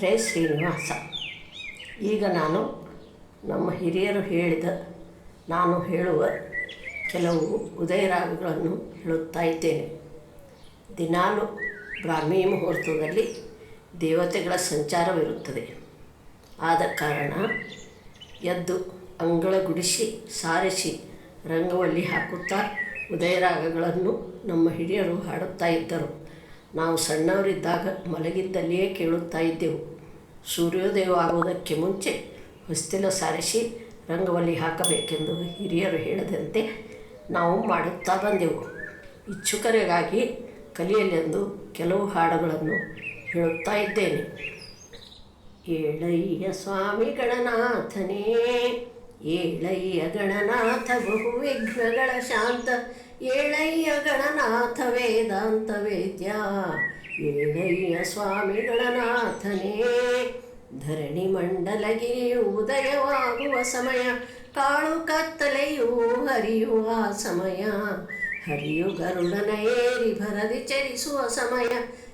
ರೇ ಶ್ರೀನಿವಾಸ, ಈಗ ನಾನು ನಮ್ಮ ಹಿರಿಯರು ಹೇಳಿದ, ನಾನು ಹೇಳುವ ಕೆಲವು ಉದಯರಾಗಗಳನ್ನು ಹೇಳುತ್ತಾ ಇದ್ದೇನೆ. ದಿನಾಲು ಬ್ರಾಹ್ಮಿ ಮುಹೂರ್ತದಲ್ಲಿ ದೇವತೆಗಳ ಸಂಚಾರವಿರುತ್ತದೆ. ಆದ ಕಾರಣ ಎದ್ದು ಅಂಗಳ ಗುಡಿಸಿ ಸಾರಿಸಿ, ರಂಗವಲ್ಲಿ ಹಾಕುತ್ತಾ ಉದಯರಾಗಗಳನ್ನು ನಮ್ಮ ಹಿರಿಯರು ಹಾಡುತ್ತಾ ಇದ್ದರು. ನಾವು ಸಣ್ಣವರಿದ್ದಾಗ ಮಲಗಿದ್ದಲ್ಲಿಯೇ ಕೇಳುತ್ತಾ ಇದ್ದೆವು. ಸೂರ್ಯೋದಯ ಆಗುವುದಕ್ಕೆ ಮುಂಚೆ ಹೊಸ್ತಿಲ ಸಾರಿಸಿ ರಂಗವಲ್ಲಿ ಹಾಕಬೇಕೆಂದು ಹಿರಿಯರು ಹೇಳಿದಂತೆ ನಾವು ಮಾಡುತ್ತಾ ಬಂದೆವು. ಇಚ್ಛುಕರಿಗಾಗಿ ಕಲಿಯಲೆಂದು ಕೆಲವು ಹಾಡುಗಳನ್ನು ಹೇಳುತ್ತಾ ಇದ್ದೇನೆ. ಏಳಯ್ಯ ಸ್ವಾಮಿ ಗಣನಾಥನೇ ಏಳಯ್ಯ ಗಣನಾಥ ಬಹು ವಿಘ್ನಗಳ ಶಾಂತ, ಏಳಯ್ಯ ಗಣನಾಥ ವೇದಾಂತ ವೇದ್ಯ ಏಳಯ್ಯ ಸ್ವಾಮಿ ಗಣನಾಥನೇ ಧರಣಿ ಮಂಡಲಗಿರಿಯು ಉದಯವಾಗುವ ಸಮಯ, ಕಾಳು ಕತ್ತಲೆಯು ಹರಿಯುವ ಸಮಯ. ಹರಿಯು ಗರುಡನ ಏರಿ ಭರದಿ ಚರಿಸುವ ಸಮಯ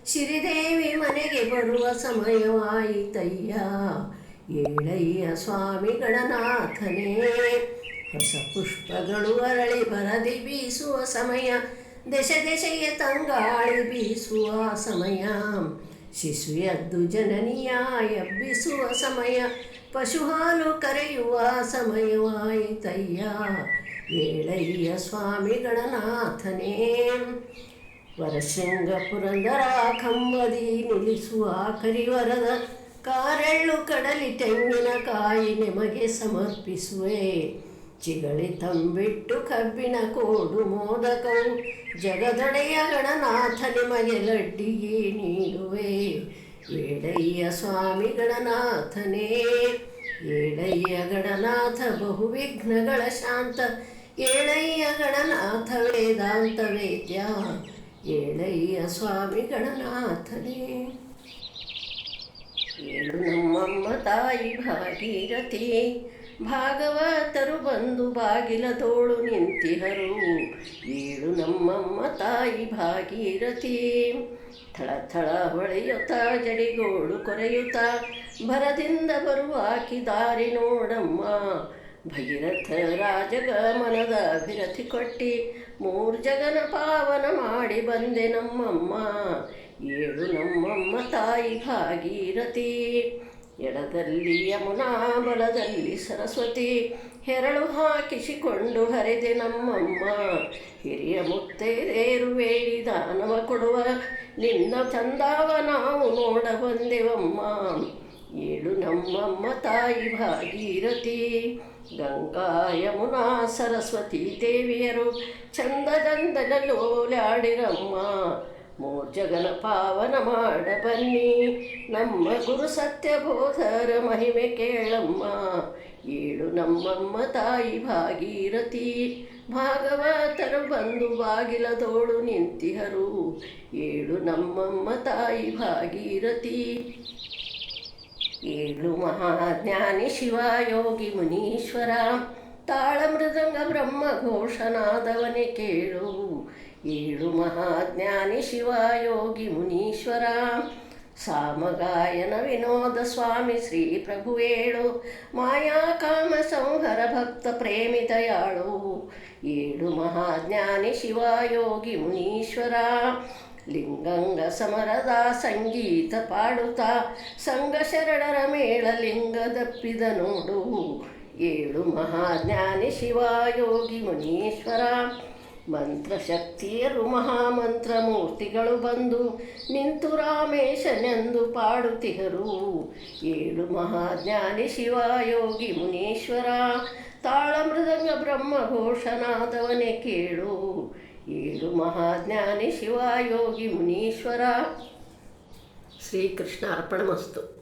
ಶ್ರೀದೇವಿ ಮನೆಗೆ ಬರುವ ಸಮಯವಾಯಿತಯ್ಯ. ಏಳಯ್ಯ ಸ್ವಾಮಿ ಗಣನಾಥನೇ ಹೊಸ ಪುಷ್ಪಗಳು ಅರಳಿ ಬರದಿ ಬೀಸುವ ಸಮಯ. ದಶ ದೆಸೆಯ ತಂಗಾಳಿ ಬೀಸುವ ಸಮಯ. ಶಿಶು ಎದ್ದು ಜನನಿಯ ಎಬ್ಬಿಸುವ ಸಮಯ. ಪಶು ಹಾಲು ಕರೆಯುವ ಸಮಯವಾಯಿತಯ್ಯ ಏಳಯ್ಯ ಸ್ವಾಮಿ ಗಣನಾಥನೇ ವರಶೃಂಗ ಪುರಂದರ ಕಂಬದಿ ನಿಲ್ಲಿಸುವ ಕರಿವರದ ಕಾರೆಳ್ಳು ಕಡಲಿ ತೆಂಗಿನಕಾಯಿ ನಿಮಗೆ ಸಮರ್ಪಿಸುವೆ. ಚಿಗಳಿ ತಂಬಿಟ್ಟು ಕಬ್ಬಿನ ಕೋಡು ಮೋದಕವು. ಜಗದೊಡೆಯ ಗಣನಾಥ ನಿಮಗೆ ಲಡ್ಡಿಗೆ ನೀಡುವೆ. ಏಡಯ್ಯ ಸ್ವಾಮಿ ಗಣನಾಥನೇ ಏಳಯ್ಯ ಗಣನಾಥ ಬಹುವಿಘ್ನಗಳ ಶಾಂತ. ಏಳಯ್ಯ ಗಣನಾಥ ವೇದಾಂತ ವೇದ್ಯ, ಏಳಯ್ಯ ಸ್ವಾಮಿ ಗಣನಾಥನೇ. ನಮ್ಮಮ್ಮ ತಾಯಿ ಭಾಗೀರಥಿ ಭಾಗವತರು ಬಂದು ಬಾಗಿಲ ತೋಳು ನಿಂತಿಹರು. ಏಳು ನಮ್ಮಮ್ಮ ತಾಯಿ ಭಾಗೀರಥಿ. ಥಳ ಥಳ ಹೊಳೆಯುತ್ತ ಜಡಿಗೋಳು ಕೊರೆಯುತ್ತ, ಭರದಿಂದ ಬರುವಾಕಿ ದಾರಿ ನೋಡಮ್ಮ. ಭಗೀರಥ ರಾಜಗಮನದ ಅಭಿರಥಿ ಕೊಟ್ಟಿ ಮೂರು ಜಗನ ಪಾವನ ಮಾಡಿ ಬಂದೆ ನಮ್ಮಮ್ಮ. ಏಳು ನಮ್ಮಮ್ಮ ತಾಯಿ ಭಾಗೀರಥಿ. ಎಡದಲ್ಲಿ ಯಮುನಾ ಬಲದಲ್ಲಿ ಸರಸ್ವತಿ. ಹೆರಳು ಹಾಕಿಸಿಕೊಂಡು ಹರಿದೆ ನಮ್ಮಮ್ಮ. ಹಿರಿಯ ಮುತ್ತೈದೇರು ವೇಳಿ ದಾನವ ಕೊಡುವ ನಿನ್ನ ಚಂದಾವ ನಾವು ನೋಡ ಬಂದೆವಮ್ಮ. ಏಳು ನಮ್ಮಮ್ಮ ತಾಯಿ ಭಾಗೀರಥಿ. ಗಂಗಾ ಯಮುನಾ ಸರಸ್ವತಿ ದೇವಿಯರು. ಚಂದದಂದಲೋಲಾಡಿರಮ್ಮ ಮೂರ್ ಜಗನ ಪಾವನ ಮಾಡ ಬನ್ನಿ ನಮ್ಮ ಗುರು ಸತ್ಯಬೋಧರ ಮಹಿಮೆ ಕೇಳಮ್ಮ. ಏಳು ನಮ್ಮಮ್ಮ ತಾಯಿ ಭಾಗೀರಥಿ. ಭಾಗವತರು ಬಂದು ಬಾಗಿಲದೋಳು ನಿಂತಿಹರು. ಏಳು ನಮ್ಮಮ್ಮ ತಾಯಿ ಭಾಗೀರಥಿ. ಏಳು ಮಹಾಜ್ಞಾನಿ ಶಿವಯೋಗಿ ಮುನೀಶ್ವರ. ತಾಳ ಮೃದಂಗ ಬ್ರಹ್ಮ ಘೋಷನಾದವನೇ ಕೇಳು. ಏಳು ಮಹಾಜ್ಞಾನಿ ಶಿವ ಯೋಗಿ ಮುನೀಶ್ವರ. ಸಾಮಗಾಯನ ವಿನೋದ ಸ್ವಾಮಿ ಶ್ರೀ ಪ್ರಭುವೇಳು ಮಾಯಾ ಕಾಮ ಸಂಹರ ಭಕ್ತ ಪ್ರೇಮಿ ದಯಾಳು ಏಳು ಮಹಾಜ್ಞಾನಿ ಶಿವ ಯೋಗಿ ಮುನೀಶ್ವರ. ಲಿಂಗಂಗ ಸಮರದ ಸಂಗೀತ ಪಾಡುತ್ತಾ ಸಂಘ ಶರಣರ ಮೇಳ ಲಿಂಗದಪ್ಪಿದ ನೋಡು. ಏಳು ಮಹಾಜ್ಞಾನಿ ಶಿವ ಯೋಗಿ ಮುನೀಶ್ವರ. ಮಂತ್ರಶಕ್ತಿಯರು ಮಹಾಮಂತ್ರ ಮೂರ್ತಿಗಳು ಬಂದು ನಿಂತು ರಾಮೇಶನೆಂದು ಪಾಡುತ್ತಿಹರು ಏಳು ಮಹಾಜ್ಞಾನಿ ಶಿವ ಯೋಗಿ ಮುನೀಶ್ವರ ತಾಳ ಮೃದಂಗ ಬ್ರಹ್ಮ ಘೋಷನಾದವನೇ ಕೇಳು. ಏಳು ಮಹಾಜ್ಞಾನಿ ಶಿವ ಯೋಗಿ ಮುನೀಶ್ವರ. ಶ್ರೀಕೃಷ್ಣ ಅರ್ಪಣಮಸ್ತು